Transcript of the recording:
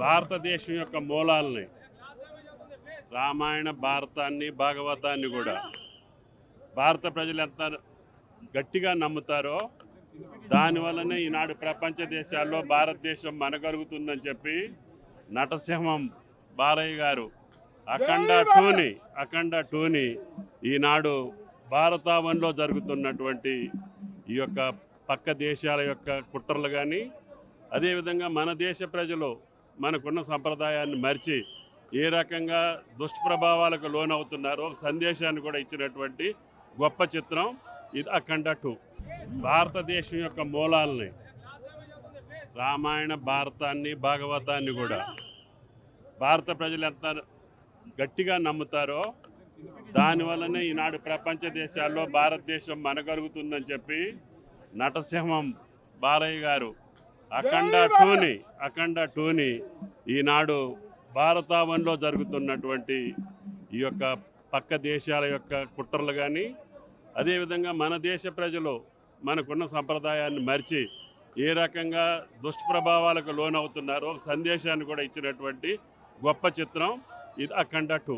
భారతదేశం యొక్క మూలాలని రామాయణ భారతాన్ని భాగవతాన్ని కూడా భారత ప్రజలు ఎంత గట్టిగా నమ్ముతారో దానివల్లనే ఈనాడు ప్రపంచ దేశాల్లో భారతదేశం మనగలుగుతుందని చెప్పి నటసింహం బాలయ్య గారు అఖండ టూని అఖండ టూని ఈనాడు భారతావన్లో జరుగుతున్నటువంటి ఈ యొక్క పక్క దేశాల యొక్క కుట్రలు కానీ అదేవిధంగా మన దేశ ప్రజలు మనకున్న సంప్రదాయాన్ని మరిచి ఏ రకంగా దుష్ప్రభావాలకు లోనవుతున్నారో ఒక సందేశాన్ని కూడా ఇచ్చినటువంటి గొప్ప చిత్రం ఇది అఖండ టూ. భారతదేశం యొక్క మూలాలని రామాయణ భారతాన్ని భాగవతాన్ని కూడా భారత ప్రజలు ఎంత గట్టిగా నమ్ముతారో దానివల్లనే ఈనాడు ప్రపంచ దేశాల్లో భారతదేశం మనగలుగుతుందని చెప్పి నటసింహం బాలయ్య గారు అఖండ టూని అఖండ టూని ఈనాడు భారతావన్లో జరుగుతున్నటువంటి ఈ యొక్క పక్క దేశాల యొక్క కుట్రలు కానీ అదేవిధంగా మన దేశ ప్రజలు మనకున్న సంప్రదాయాన్ని మరిచి ఏ రకంగా దుష్ప్రభావాలకు లోనవుతున్నారో సందేశాన్ని కూడా ఇచ్చినటువంటి గొప్ప చిత్రం ఇది అఖండ టూ.